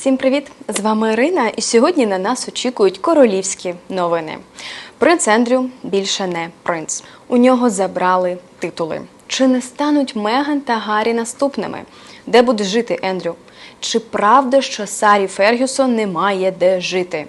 Всім привіт! З вами Ірина, і сьогодні на нас очікують королівські новини. Принц Ендрю більше не принц. У нього забрали титули. Чи не стануть Меган та Гаррі наступними? Де буде жити Ендрю? Чи правда, що Сарі Фергюсон не має де жити?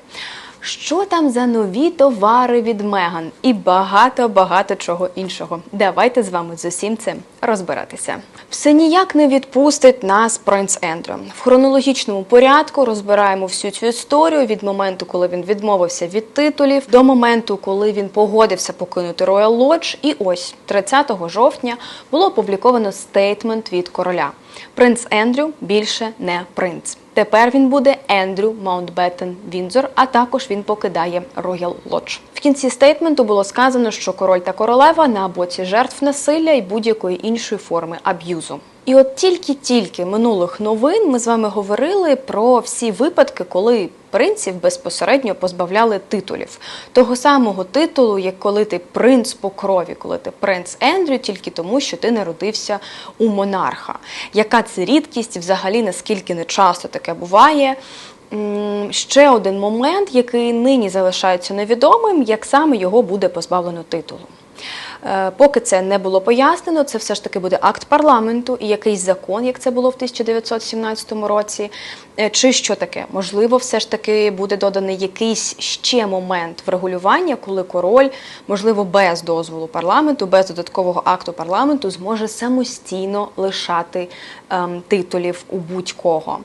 Що там за нові товари від Меган і багато-багато чого іншого. Давайте з вами з усім цим розбиратися. Все ніяк не відпустить нас принц Ендрю. В хронологічному порядку розбираємо всю цю історію від моменту, коли він відмовився від титулів, до моменту, коли він погодився покинути Royal Lodge. І ось 30 жовтня було опубліковано стейтмент від короля. Принц Ендрю більше не принц. Тепер він буде Ендрю Маунтбеттен Вінзор, а також він покидає Роял Лодж. В кінці стейтменту було сказано, що король та королева на боці жертв насилля і будь-якої іншої форми аб'юзу. І от тільки-тільки минулих новин ми з вами говорили про всі випадки, коли принців безпосередньо позбавляли титулів. Того самого титулу, як коли ти принц по крові, коли ти принц Ендрю, тільки тому, що ти народився у монарха. Яка це рідкість, взагалі наскільки не часто таке буває? Ще один момент, який нині залишається невідомим, як саме його буде позбавлено титулу. Е, Поки це не було пояснено, це все ж таки буде акт парламенту і якийсь закон, як це було в 1917 році. Е, Чи що таке? Можливо, все ж таки буде доданий якийсь ще момент врегулювання, коли король, можливо, без дозволу парламенту, без додаткового акту парламенту, зможе самостійно лишати ем, титулів у будь-кого.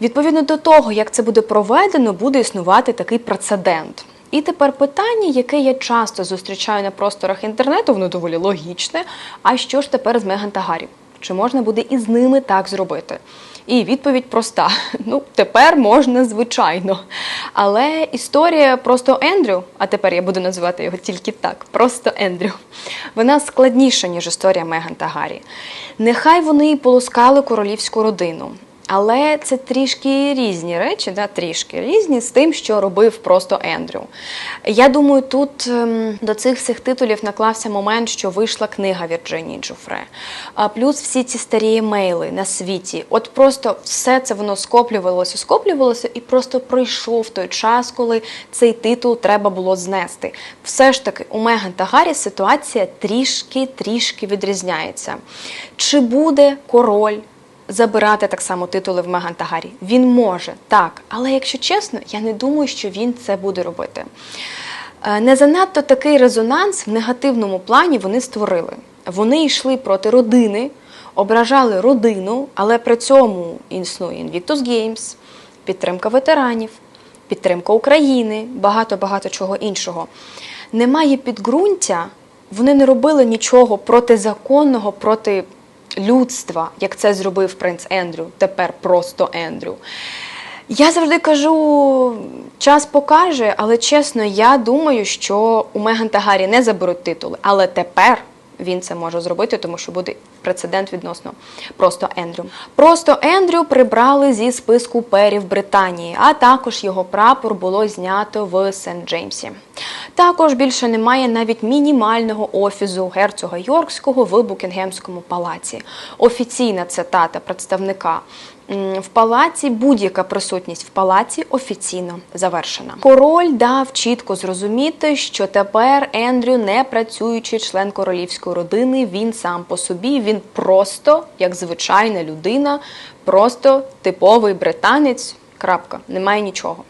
Відповідно до того, як це буде проведено, буде існувати такий прецедент. І тепер питання, яке я часто зустрічаю на просторах інтернету, воно доволі логічне. А що ж тепер з Меган та Гаррі? Чи можна буде і з ними так зробити? І відповідь проста: ну тепер можна, звичайно. Але історія просто Ендрю, а тепер я буду називати його тільки так, просто Ендрю. Вона складніша, ніж історія Меган та Гаррі. Нехай вони і полоскали королівську родину. Але це трішки різні речі, да, трішки різні з тим, що робив просто Ендрю. Я думаю, тут ем, до цих всіх титулів наклався момент, що вийшла книга Вірджинії Джуфре. А плюс всі ці старі емейли на світі. От просто все це воно скоплювалося, скоплювалося, і просто пройшов той час, коли цей титул треба було знести. Все ж таки, у Меган та Гаррі ситуація трішки-трішки відрізняється. Чи буде король? Забирати так само титули в Меган та Гаррі. Він може, так. Але якщо чесно, я не думаю, що він це буде робити. Е, Не занадто такий резонанс в негативному плані вони створили. Вони йшли проти родини, ображали родину, але при цьому існує Invictus Games, підтримка ветеранів, підтримка України, багато-багато чого іншого. Немає підґрунтя, вони не робили нічого протизаконного, проти людства, як це зробив принц Ендрю, тепер просто Ендрю. Я завжди кажу, час покаже, але чесно, я думаю, що у Меган та Гаррі не заберуть титули, але тепер він це може зробити, тому що буде прецедент відносно просто Ендрю. Просто Ендрю прибрали зі списку перів Британії, а також його прапор було знято в Сент-Джеймсі. Також більше немає навіть мінімального офісу герцога Йоркського в Букінгемському палаці. Офіційна цитата представника. В палаці будь-яка присутність в палаці офіційно завершена. Король дав чітко зрозуміти, що тепер Ендрю не працюючий член королівської родини. Він сам по собі, він просто як звичайна людина, просто типовий британець. Крапка, немає нічого.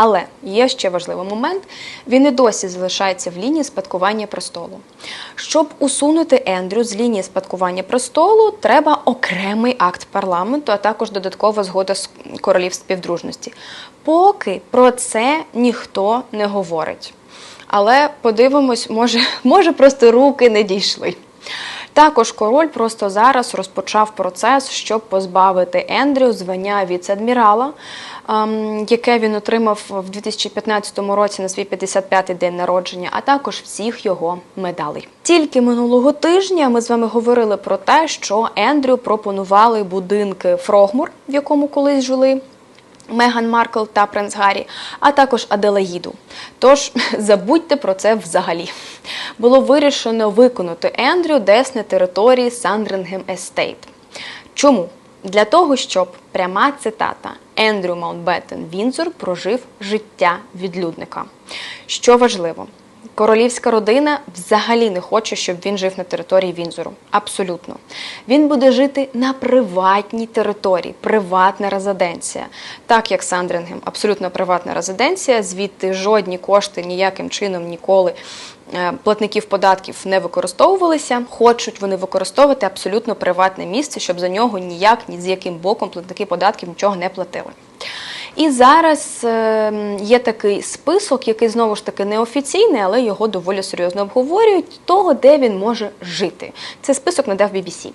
Але є ще важливий момент: він і досі залишається в лінії спадкування престолу. Щоб усунути Ендрю з лінії спадкування престолу, треба окремий акт парламенту, а також додаткова згода з королів співдружності. Поки про це ніхто не говорить. Але подивимось, може, може просто руки не дійшли. Також король просто зараз розпочав процес, щоб позбавити Ендрю звання віце-адмірала, яке він отримав в 2015 році на свій 55-й день народження, а також всіх його медалей. Тільки минулого тижня ми з вами говорили про те, що Ендрю пропонували будинки Фрогмур, в якому колись жили. Меган Маркл та принц Гаррі, а також Аделаїду. Тож забудьте про це взагалі. Було вирішено виконати Ендрю десь на території Сандрингем Естейт. Чому? Для того, щоб пряма цитата Ендрю Маунтбеттен Вінзор прожив життя відлюдника. Що важливо, королівська родина взагалі не хоче, щоб він жив на території Вінзору. Абсолютно. Він буде жити на приватній території, приватна резиденція. Так як Сандрингем, абсолютно приватна резиденція, звідти жодні кошти ніяким чином ніколи платників податків не використовувалися. Хочуть вони використовувати абсолютно приватне місце, щоб за нього ніяк, ні з яким боком платники податків нічого не платили. І зараз е, є такий список, який знову ж таки неофіційний, але його доволі серйозно обговорюють, того, де він може жити. Цей список надав BBC.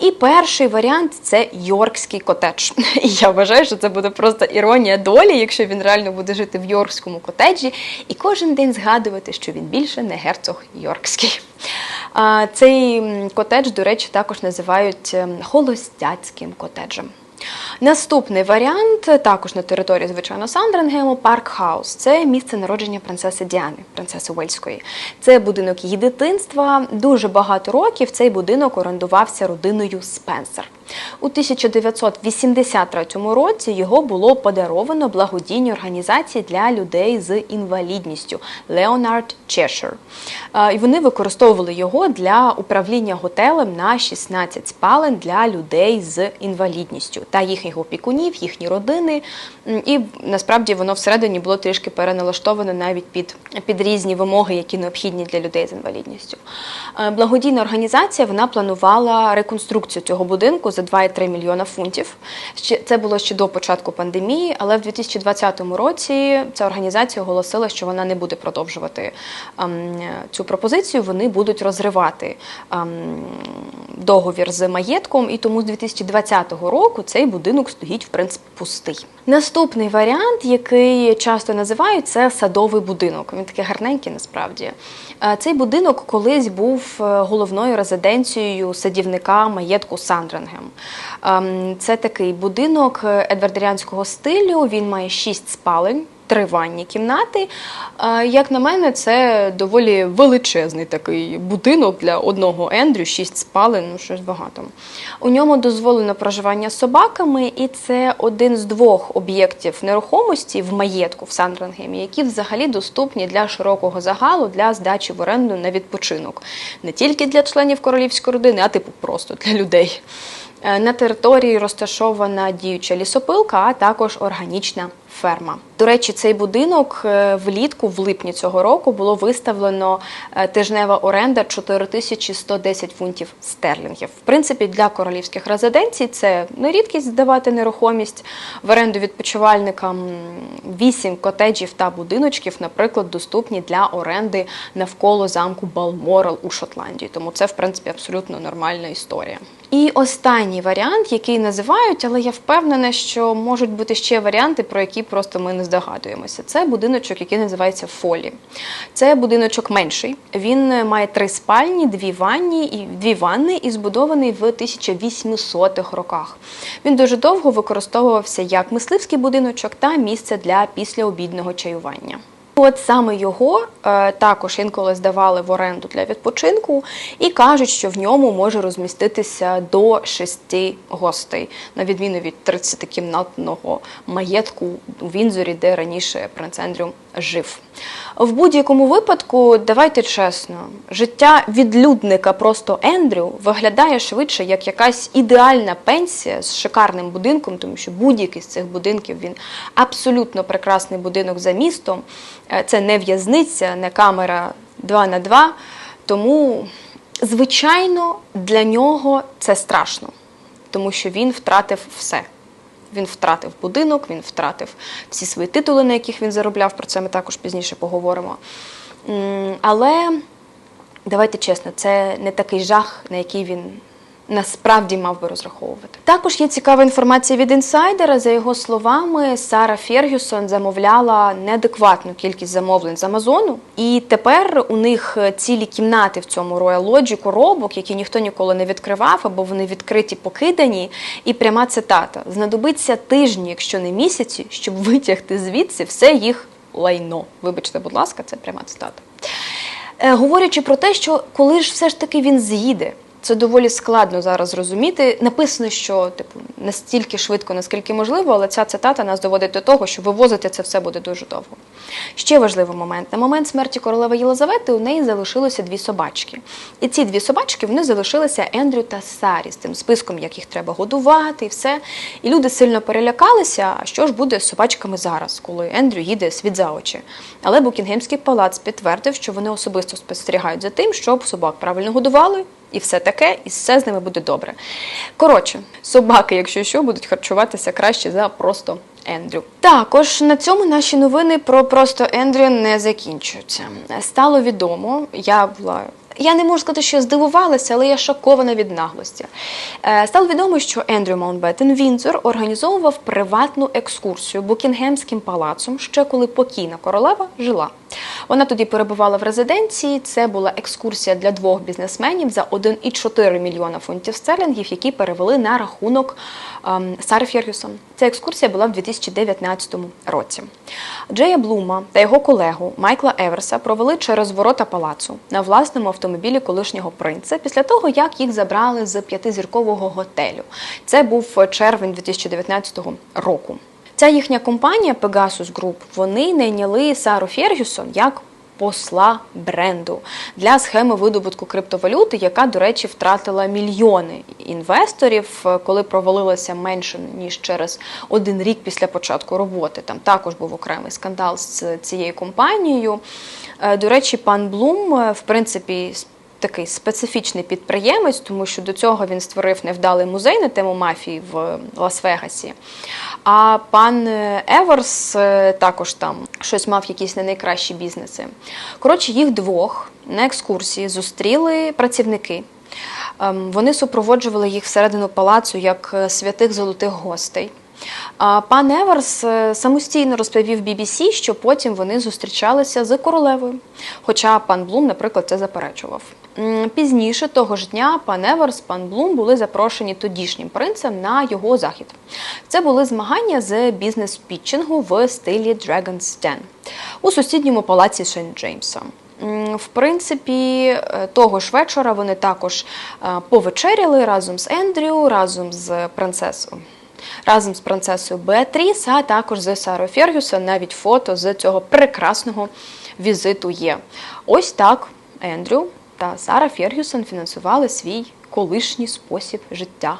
І перший варіант це Йоркський котедж. Я вважаю, що це буде просто іронія долі, якщо він реально буде жити в Йоркському котеджі і кожен день згадувати, що він більше не герцог Йоркський. Цей котедж, до речі, також називають ем, холостяцьким котеджем. Наступний варіант також на території, звичайно, Сандренгему, Парк Хаус. Це місце народження принцеси Діани, принцеси Уельської. Це будинок її дитинства. Дуже багато років цей будинок орендувався родиною Спенсер. У 1983 році його було подаровано благодійній організації для людей з інвалідністю Cheshire. Е, І вони використовували його для управління готелем на 16 спалень для людей з інвалідністю та їхніх опікунів, їхні родини. І насправді воно всередині було трішки переналаштоване навіть під, під різні вимоги, які необхідні для людей з інвалідністю. Е, Благодійна організація вона планувала реконструкцію цього будинку за 2,3 мільйона фунтів. Це було ще до початку пандемії, але в 2020 році ця організація оголосила, що вона не буде продовжувати ем, цю пропозицію. Вони будуть розривати ем, договір з маєтком, і тому з 2020 року цей будинок стоїть в принципі пустий. Наступний варіант, який часто називають, це садовий будинок. Він такий гарненький насправді. Е, Цей будинок колись був е, головною резиденцією садівника маєтку Сандрингем. Ем, Це такий будинок е, едвардеріанського стилю. Він має шість спалень. Три ванні кімнати. Як на мене, це доволі величезний такий будинок для одного Ендрю, шість спалень, ну щось багато. У ньому дозволено проживання з собаками, і це один з двох об'єктів нерухомості в маєтку в Сандрингемі, які взагалі доступні для широкого загалу для здачі в оренду на відпочинок. Не тільки для членів королівської родини, а типу просто для людей. Е, На території розташована діюча лісопилка, а також органічна ферма. До речі, цей будинок е, влітку, в липні цього року, було виставлено е, тижнева оренда 4110 фунтів стерлінгів. В принципі, для королівських резиденцій це не рідкість здавати нерухомість в оренду відпочивальникам. Вісім котеджів та будиночків, наприклад, доступні для оренди навколо замку Балморал у Шотландії. Тому це, в принципі, абсолютно нормальна історія. І останній варіант, який називають, але я впевнена, що можуть бути ще варіанти, про які просто ми не здогадуємося. Це будиночок, який називається Фолі. Це будиночок менший. Він має три спальні, дві ванні і дві ванни і збудований в 1800-х роках. Він дуже довго використовувався як мисливський будиночок та місце для післяобідного чаювання. От саме його е, також інколи здавали в оренду для відпочинку і кажуть, що в ньому може розміститися до шести гостей, на відміну від 30-кімнатного маєтку у Вінзорі, де раніше принц Ендрю жив. В будь-якому випадку, давайте чесно, життя відлюдника просто Ендрю виглядає швидше як якась ідеальна пенсія з шикарним будинком, тому що будь-який з цих будинків він абсолютно прекрасний будинок за містом. Е, Це не в'язниця, не камера 2 на 2. Тому, звичайно, для нього це страшно, тому що він втратив все. Він втратив будинок, він втратив всі свої титули, на яких він заробляв. Про це ми також пізніше поговоримо. Але давайте чесно, це не такий жах, на який він насправді мав би розраховувати. Також є цікава інформація від інсайдера. За його словами, Сара Фергюсон замовляла неадекватну кількість замовлень з Амазону, і тепер у них цілі кімнати в цьому Royal Lodge коробок, які ніхто ніколи не відкривав, або вони відкриті, покидані. І пряма цитата: знадобиться тижні, якщо не місяці, щоб витягти звідси все їх лайно. Вибачте, будь ласка, це пряма цитата. Е, Говорячи про те, що коли ж все ж таки він з'їде, Це доволі складно зараз зрозуміти. Написано, що типу настільки швидко, наскільки можливо, але ця цитата нас доводить до того, що вивозити це все буде дуже довго. Ще важливий момент: на момент смерті королеви Єлизавети у неї залишилося дві собачки. І ці дві собачки вони залишилися Ендрю та Сарі з тим списком, як їх треба годувати, і все. І люди сильно перелякалися. А що ж буде з собачками зараз, коли Ендрю їде світ за очі? Але Букінгемський палац підтвердив, що вони особисто спостерігають за тим, щоб собак правильно годували. І все таке, і все з ними буде добре. Коротше, собаки, якщо що, будуть харчуватися краще за просто Ендрю. Також на цьому наші новини про просто Ендрю не закінчуються. Стало відомо, я була. Я не можу сказати, що я здивувалася, але я шокована від наглості. Е, Стало відомо, що Ендрю Маунтбеттен Вінзор організовував приватну екскурсію Букінгемським палацом ще коли покійна королева жила. Вона тоді перебувала в резиденції. Це була екскурсія для двох бізнесменів за 1,4 мільйона фунтів стерлінгів, які перевели на рахунок ем, Сари Фергюсон. Ця екскурсія була в 2019 році. Джея Блума та його колегу Майкла Еверса провели через ворота палацу на власному автомобілі колишнього принца після того, як їх забрали з п'ятизіркового готелю. Це був червень 2019 року. Ця їхня компанія Pegasus Group, вони найняли Сару Фергюсон як посла бренду для схеми видобутку криптовалюти, яка, до речі, втратила мільйони інвесторів, е, коли провалилася менше ніж через один рік після початку роботи. Там також був окремий скандал з цією компанією. Е, До речі, пан Блум, е, в принципі, такий специфічний підприємець, тому що до цього він створив невдалий музей на тему мафії в Лас-Вегасі. А пан е, Еверс е, також там щось мав якісь не найкращі бізнеси. Коротше, їх двох на екскурсії зустріли працівники. Ем, Вони супроводжували їх всередину палацу як е, святих золотих гостей. Пан Еверс е, самостійно розповів BBC, що потім вони зустрічалися з королевою. Хоча пан Блум, наприклад, це заперечував. Пізніше того ж дня пан Еверс, пан Блум були запрошені тодішнім принцем на його захід. Це були змагання з бізнес-пітчингу в стилі Dragon's Den у сусідньому палаці Сент Джеймса. В принципі, е, того ж вечора вони також е, повечеряли разом з Ендрю, разом з принцесою. Разом з принцесою Беатріс, а також з Сарою Фергюсон навіть фото з цього прекрасного візиту є. Ось так Ендрю та Сара Фергюсон фінансували свій колишній спосіб життя.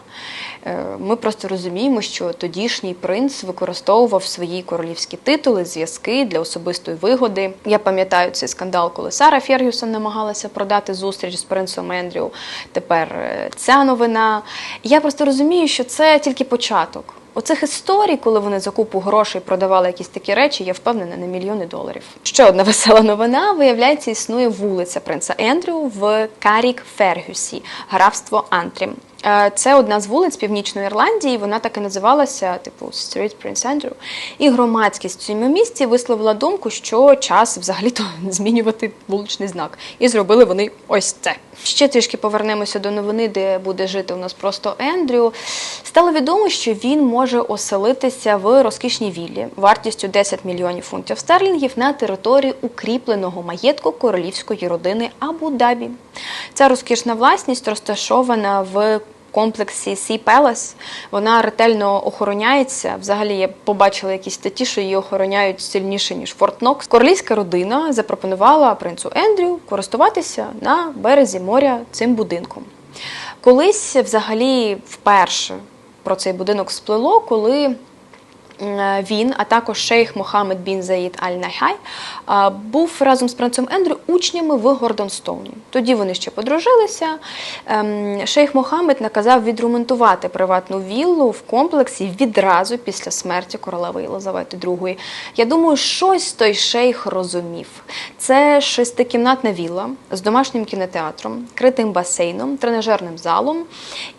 Е, Ми просто розуміємо, що тодішній принц використовував свої королівські титули, зв'язки для особистої вигоди. Я пам'ятаю цей скандал, коли Сара Фергюсон намагалася продати зустріч з принцем Ендрю. Тепер е, ця новина. Я просто розумію, що це тільки початок. Оцих історій, коли вони за купу грошей продавали якісь такі речі, я впевнена на мільйони доларів. Ще одна весела новина. Виявляється, існує вулиця принца Ендрю в Карік Фергюсі, графство Антрім. Е, Це одна з вулиць Північної Ірландії. Вона так і називалася, типу Street Prince Andrew. І громадськість в цьому місті висловила думку, що час взагалі-то змінювати вуличний знак. І зробили вони ось це. Ще трішки повернемося до новини, де буде жити у нас просто Ендрю. Стало відомо, що він може оселитися в розкішній віллі вартістю 10 мільйонів фунтів стерлінгів на території укріпленого маєтку королівської родини Абу-Дабі. Ця розкішна власність розташована в комплексі Sea Palace. Вона ретельно охороняється. Взагалі, я побачила якісь статті, що її охороняють сильніше ніж Форт Нокс. Королівська родина запропонувала принцу Ендрю користуватися на березі моря цим будинком. Колись, взагалі, вперше про цей будинок сплило, коли він, а також шейх Мохаммед бін Заїд Аль Найхай, е, був разом з принцем Ендрю учнями в Гордонстоуні. Тоді вони ще подружилися. Ем, Шейх Мохаммед наказав відремонтувати приватну віллу в комплексі відразу після смерті королеви Єлизавети II. Я думаю, щось той шейх розумів. Це шестикімнатна вілла з домашнім кінотеатром, критим басейном, тренажерним залом.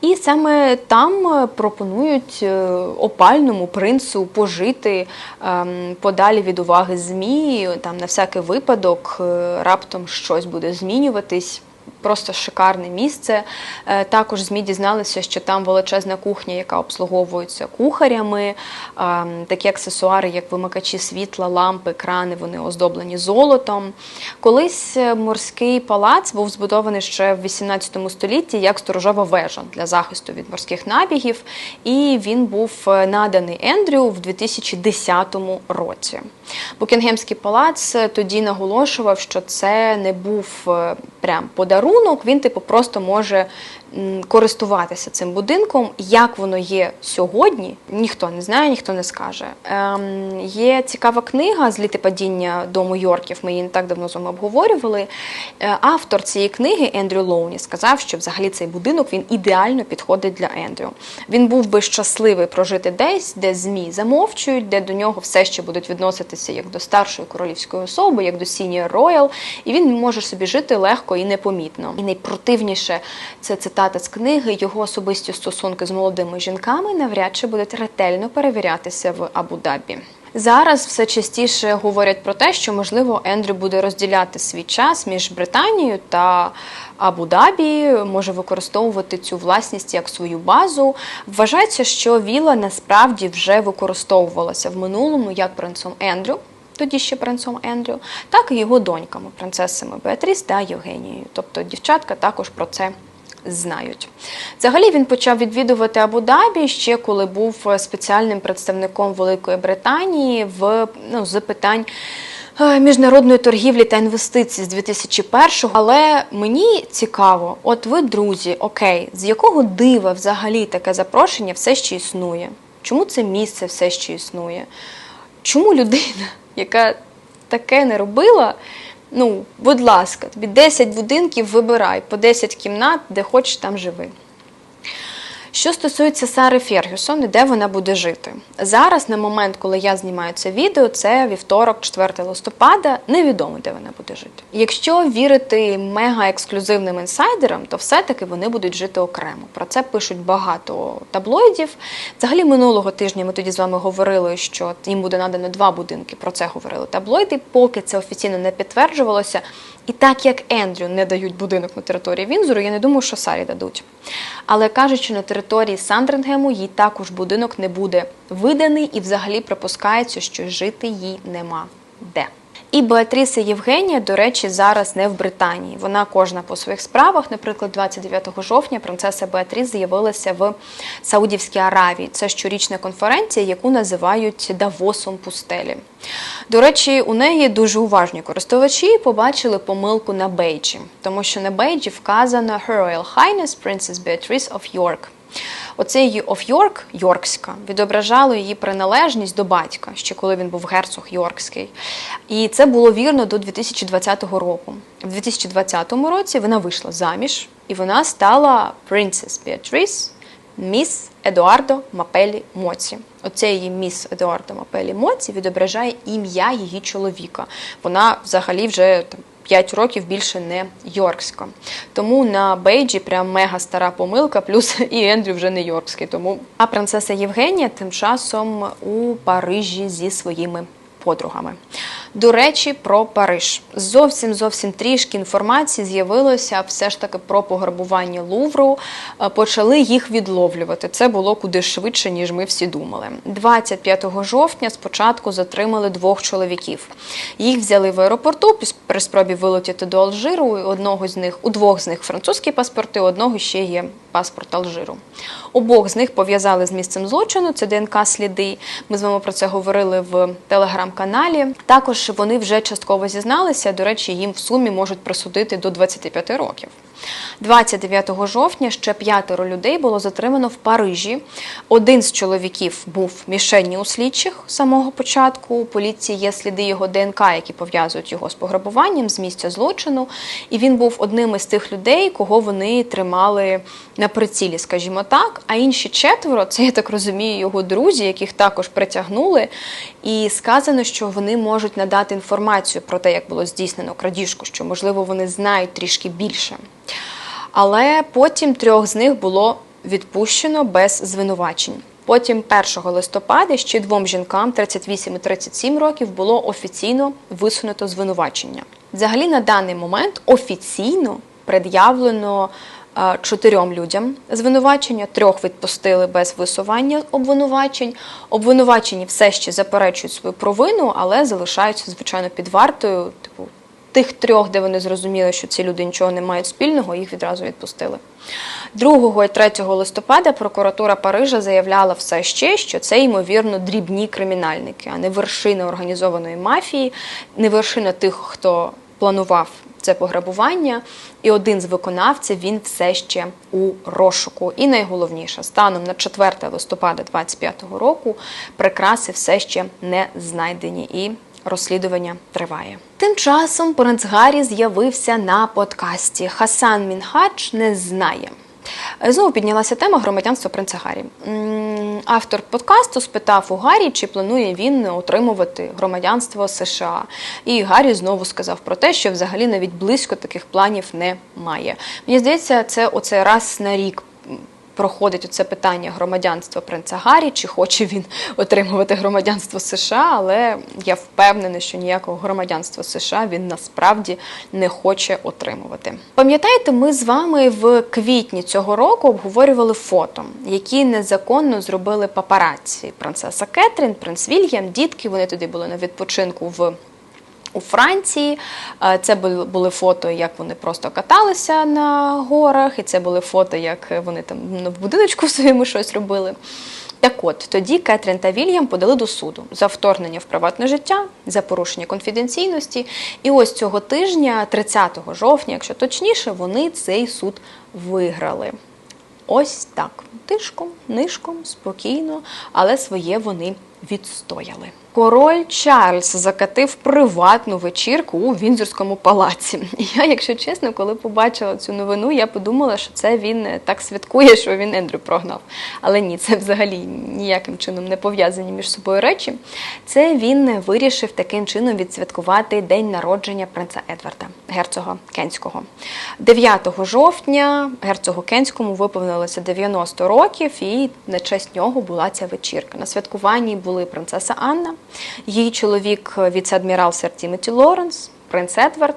І саме там е, пропонують е, опальному принцу пожити ем, подалі від уваги ЗМІ, там на всякий випадок е, раптом щось буде змінюватись. Просто шикарне місце. Е, Також ЗМІ дізналися, що там величезна кухня, яка обслуговується кухарями, е, такі аксесуари, як вимикачі світла, лампи, крани, вони оздоблені золотом. Колись е, морський палац був збудований ще в 18 столітті як сторожова вежа для захисту від морських набігів, і він був е, наданий Ендрю в 2010 році. Букінгемський палац тоді наголошував, що це не був прям подарунок. Він, типу, просто може користуватися цим будинком. Як воно є сьогодні, ніхто не знає, ніхто не скаже. Ем, є цікава книга Зліти падіння дому Йорків. Ми її не так давно з вами обговорювали. Е, Автор цієї книги Ендрю Лоуні сказав, що взагалі цей будинок він ідеально підходить для Ендрю. Він був би щасливий прожити десь, де змі замовчують, де до нього все ще будуть відноситися як до старшої королівської особи, як до Senior Royal, і він може собі жити легко і непомітно. І найпротивніше це цитата з книги. Його особисті стосунки з молодими жінками навряд чи будуть ретельно перевірятися в Абу-Дабі. Зараз все частіше говорять про те, що можливо Ендрю буде розділяти свій час між Британією та Абу-Дабі, може використовувати цю власність як свою базу. Вважається, що віла насправді вже використовувалася в минулому як принцом Ендрю. Тоді ще принцом Ендрю, так і його доньками, принцесами Беатріс та Євгенією. Тобто дівчатка також про це знають. Взагалі він почав відвідувати Абу-Дабі ще коли був спеціальним представником Великої Британії в ну, з питань е, міжнародної торгівлі та інвестицій з 2001-го. Але мені цікаво, от ви, друзі, окей, з якого дива взагалі таке запрошення все ще існує? Чому це місце все ще існує? Чому людина, яка таке не робила, ну, будь ласка, тобі 10 будинків вибирай, по 10 кімнат, де хочеш, там живи. Що стосується Сари Фергюсон, і де вона буде жити? Зараз, на момент, коли я знімаю це відео, це вівторок, 4 листопада, невідомо, де вона буде жити. Якщо вірити мега-ексклюзивним інсайдерам, то все-таки вони будуть жити окремо. Про це пишуть багато таблоїдів. Взагалі, минулого тижня ми тоді з вами говорили, що їм буде надано два будинки. Про це говорили таблоїди, поки це офіційно не підтверджувалося. І так як Ендрю не дають будинок на території Вінзору, я не думаю, що Сарі дадуть. Але кажуть, що на території Сандрингему їй також будинок не буде виданий, і взагалі припускається, що жити їй нема де. І Беатріса Євгенія, до речі, зараз не в Британії. Вона кожна по своїх справах. Наприклад, 29 жовтня принцеса Беатріс з'явилася в Саудівській Аравії. Це щорічна конференція, яку називають Давосом пустелі. До речі, у неї дуже уважні користувачі побачили помилку на бейджі, тому що на бейджі вказано Her Royal Highness Princess Beatrice of York. Оце її of York, Йоркська, відображало її приналежність до батька, ще коли він був герцог Йоркський. І це було вірно до 2020 року. В 2020 році вона вийшла заміж, і вона стала Princess Beatrice Міс Едуардо Мапелі Моці. Оце її міс Едуардо Мапелі Моці відображає ім'я її чоловіка. Вона взагалі вже там. 5 років більше не Йоркська. Тому на Бейджі прям мега стара помилка, плюс і Ендрю вже не Йоркський. Тому а принцеса Євгенія тим часом у Парижі зі своїми подругами. До речі, про Париж. Зовсім зовсім трішки інформації з'явилося все ж таки про пограбування Лувру. Е, Почали їх відловлювати. Це було куди швидше, ніж ми всі думали. 25 жовтня спочатку затримали двох чоловіків. Їх взяли в аеропорту при спробі вилетіти до Алжиру. Одного з них у двох з них французькі паспорти, у одного ще є паспорт Алжиру. Обох з них пов'язали з місцем злочину. Це ДНК сліди. Ми з вами про це говорили в телеграм-каналі. Також вони вже частково зізналися. До речі, їм в сумі можуть присудити до 25 років. 29 жовтня ще п'ятеро людей було затримано в Парижі. Один з чоловіків був мішенні у слідчих з самого початку. У поліції є сліди його ДНК, які пов'язують його з пограбуванням з місця злочину. І він був одним із тих людей, кого вони тримали на прицілі, скажімо так. А інші четверо, це я так розумію, його друзі, яких також притягнули. І сказано, що вони можуть надати інформацію про те, як було здійснено крадіжку, що можливо вони знають трішки більше. Але потім трьох з них було відпущено без звинувачень. Потім 1 листопада ще двом жінкам 38 і 37 років було офіційно висунуто звинувачення. Взагалі на даний момент офіційно пред'явлено чотирьом людям звинувачення, трьох відпустили без висування обвинувачень. Обвинувачені все ще заперечують свою провину, але залишаються, звичайно, під вартою. Типу, тих трьох, де вони зрозуміли, що ці люди нічого не мають спільного, їх відразу відпустили. 2 і 3 листопада прокуратура Парижа заявляла все ще, що це ймовірно дрібні кримінальники, а не вершина організованої мафії, не вершина тих, хто планував це пограбування. І один з виконавців він все ще у розшуку. І найголовніше, станом на 4 листопада 2025 року прикраси все ще не знайдені. І Розслідування триває. Тим часом принц Гаррі з'явився на подкасті. Хасан Мінхадж не знає. Знову піднялася тема громадянства принца Гаррі. Автор подкасту спитав у Гаррі, чи планує він отримувати громадянство США. І Гаррі знову сказав про те, що взагалі навіть близько таких планів немає. Мені здається, це оце раз на рік проходить оце питання громадянства принца Гаррі, чи хоче він отримувати громадянство США, але я впевнена, що ніякого громадянства США він насправді не хоче отримувати. Пам'ятаєте, ми з вами в квітні цього року обговорювали фото, які незаконно зробили папараці. Принцеса Кетрін, принц Вільям, дітки. Вони туди були на відпочинку в. У Франції Е, це були фото, як вони просто каталися на горах, і це були фото, як вони там ну, в будиночку своєму щось робили. Так от, тоді Кетрін та Вільям подали до суду за вторгнення в приватне життя, за порушення конфіденційності. І ось цього тижня, 30 жовтня, якщо точніше, вони цей суд виграли. Ось так. Тишком, нишком, спокійно, але своє вони відстояли. Король Чарльз закатив приватну вечірку у Вінзорському палаці. Я, якщо чесно, коли побачила цю новину, я подумала, що це він е, так святкує, що він Ендрю прогнав. Але ні, це взагалі ніяким чином не пов'язані між собою речі. Це він вирішив таким чином відсвяткувати день народження принца Едварда, герцога Кенського. 9 жовтня герцогу Кенському виповнилося 90 років, і на честь нього була ця вечірка. На святкуванні були принцеса Анна, її чоловік віце-адмірал сер Тімоті Лоренс, принц Едвард.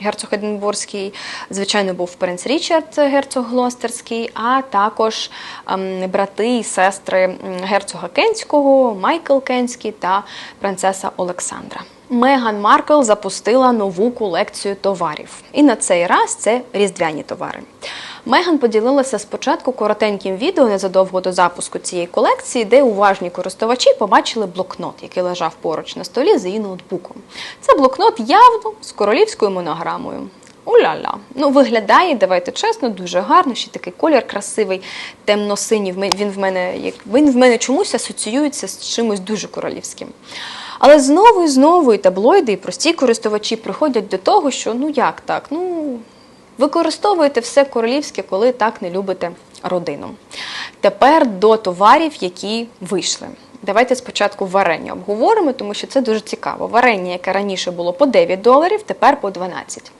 Герцог Единбурзький, звичайно, був принц Річард, герцог Глостерський, а також ем, брати і сестри герцога Кенського, Майкл Кенський та принцеса Олександра. Меган Маркл запустила нову колекцію товарів. І на цей раз це різдвяні товари. Меган поділилася спочатку коротеньким відео незадовго до запуску цієї колекції, де уважні користувачі побачили блокнот, який лежав поруч на столі з її ноутбуком. Це блокнот явно з королівською монограмою. Уля-ля. Ну, виглядає, давайте чесно, дуже гарно, ще такий колір красивий, темно-синій. Він в мене як він в мене чомусь асоціюється з чимось дуже королівським. Але знову і знову і таблоїди, і прості користувачі приходять до того, що ну як так? Ну використовуєте все королівське, коли так не любите родину. Тепер до товарів, які вийшли. Давайте спочатку варення обговоримо, тому що це дуже цікаво. Варення, яке раніше було по 9 доларів, тепер по 12.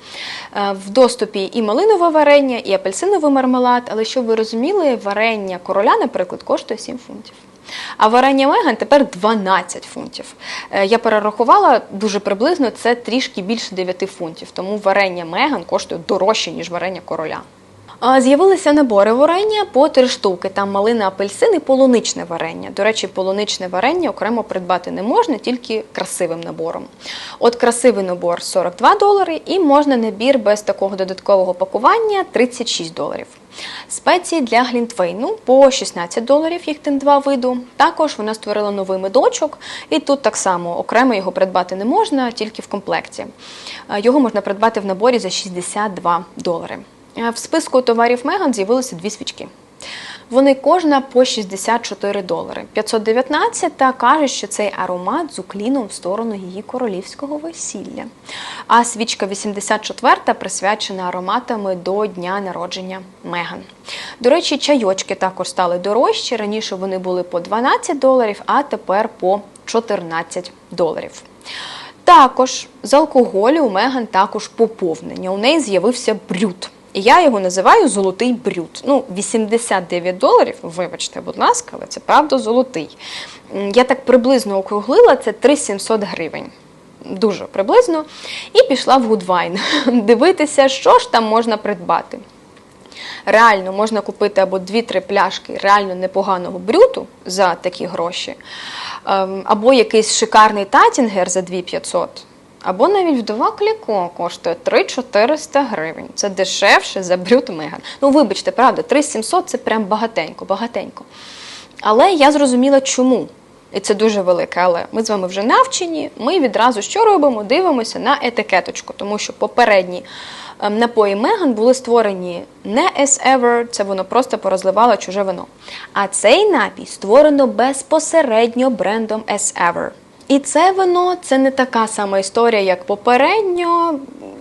Е, В доступі і малинове варення, і апельсиновий мармелад, але щоб ви розуміли, варення короля, наприклад, коштує 7 фунтів. А варення Меган тепер 12 фунтів. Е, Я перерахувала дуже приблизно, це трішки більше 9 фунтів. Тому варення Меган коштує дорожче, ніж варення короля. З'явилися набори варення по три штуки. Там малина, апельсин і полуничне варення. До речі, полуничне варення окремо придбати не можна, тільки красивим набором. От красивий набор 42 долари, і можна набір без такого додаткового пакування 36 доларів. Спеції для глінтвейну по 16 доларів, їх тим два виду. Також вона створила новий медочок, і тут так само окремо його придбати не можна, тільки в комплекті. Е, Його можна придбати в наборі за 62 долари. Е, В списку товарів Меган з'явилися дві свічки. Вони кожна по 64 долари. 519 та каже, що цей аромат з укліном в сторону її королівського весілля. А свічка 84 присвячена ароматами до дня народження Меган. До речі, чайочки також стали дорожчі. Раніше вони були по 12 доларів, а тепер по 14 доларів. Також з алкоголю у Меган також поповнення. У неї з'явився брют. І я його називаю золотий брют. Ну, 89 доларів, вибачте, будь ласка, але це правда золотий. Я так приблизно округлила, це 3700 гривень. дуже приблизно, і пішла в Гудвайн дивитися, що ж там можна придбати. Реально можна купити або 2-3 пляшки реально непоганого брюту за такі гроші, ем, або якийсь шикарний татінгер за 2500, або навіть вдова кліко коштує 3-400 гривень. Це дешевше за брют Меган. Ну, вибачте, правда, 3700 це прям багатенько, багатенько. Але я зрозуміла, чому. І це дуже велике, але ми з вами вже навчені. Ми відразу що робимо? Дивимося на етикеточку, тому що попередні ем, напої Меган були створені не as ever, це воно просто порозливало чуже вино. А цей напій створено безпосередньо брендом as ever. І це вино це не така сама історія, як попередньо.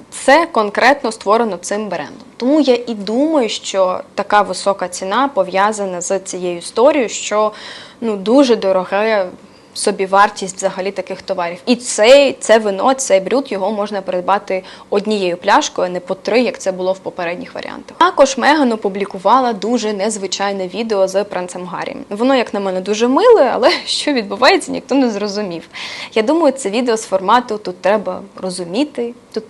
Це конкретно створено цим брендом. Тому я і думаю, що така висока ціна пов'язана з цією історією, що ну дуже дорога собівартість взагалі таких товарів. І цей це вино, цей брюд, його можна придбати однією пляшкою, а не по три, як це було в попередніх варіантах. Також Меган опублікувала дуже незвичайне відео з принцем Гаррі. Воно, як на мене, дуже миле, але що відбувається, ніхто не зрозумів. Я думаю, це відео з формату тут треба розуміти. Тут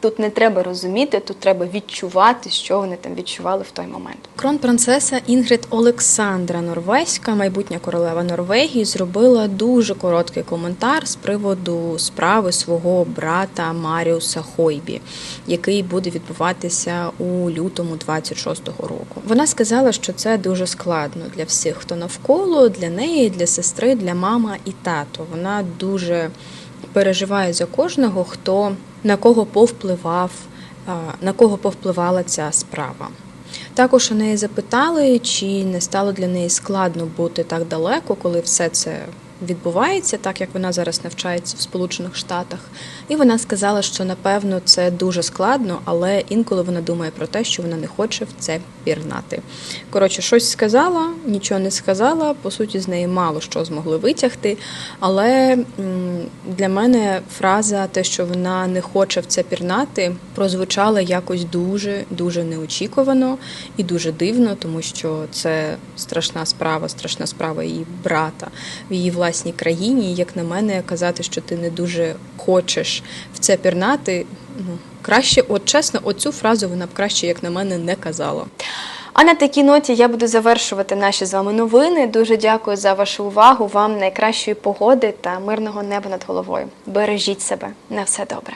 Тут не треба розуміти, тут треба відчувати, що вони там відчували в той момент. Кронпринцеса Інгрид Олександра Норвезька, майбутня королева Норвегії, зробила дуже короткий коментар з приводу справи свого брата Маріуса Хойбі, який буде відбуватися у лютому 26-го року. Вона сказала, що це дуже складно для всіх, хто навколо, для неї, для сестри, для мама і тато. Вона дуже переживає за кожного, хто на кого повпливав, на кого повпливала ця справа. Також у неї запитали, чи не стало для неї складно бути так далеко, коли все це відбувається, так як вона зараз навчається в Сполучених Штатах. І вона сказала, що напевно це дуже складно, але інколи вона думає про те, що вона не хоче в це пірнати. Коротше, щось сказала, нічого не сказала. По суті, з неї мало що змогли витягти. Але для мене фраза, те, що вона не хоче в це пірнати, прозвучала якось дуже дуже неочікувано і дуже дивно, тому що це страшна справа, страшна справа її брата в її власній країні. Як на мене, казати, що ти не дуже хочеш в це пірнати, ну краще, от чесно, оцю фразу вона б краще, як на мене, не казала. А на такій ноті я буду завершувати наші з вами новини. Дуже дякую за вашу увагу. Вам найкращої погоди та мирного неба над головою. Бережіть себе. На все добре.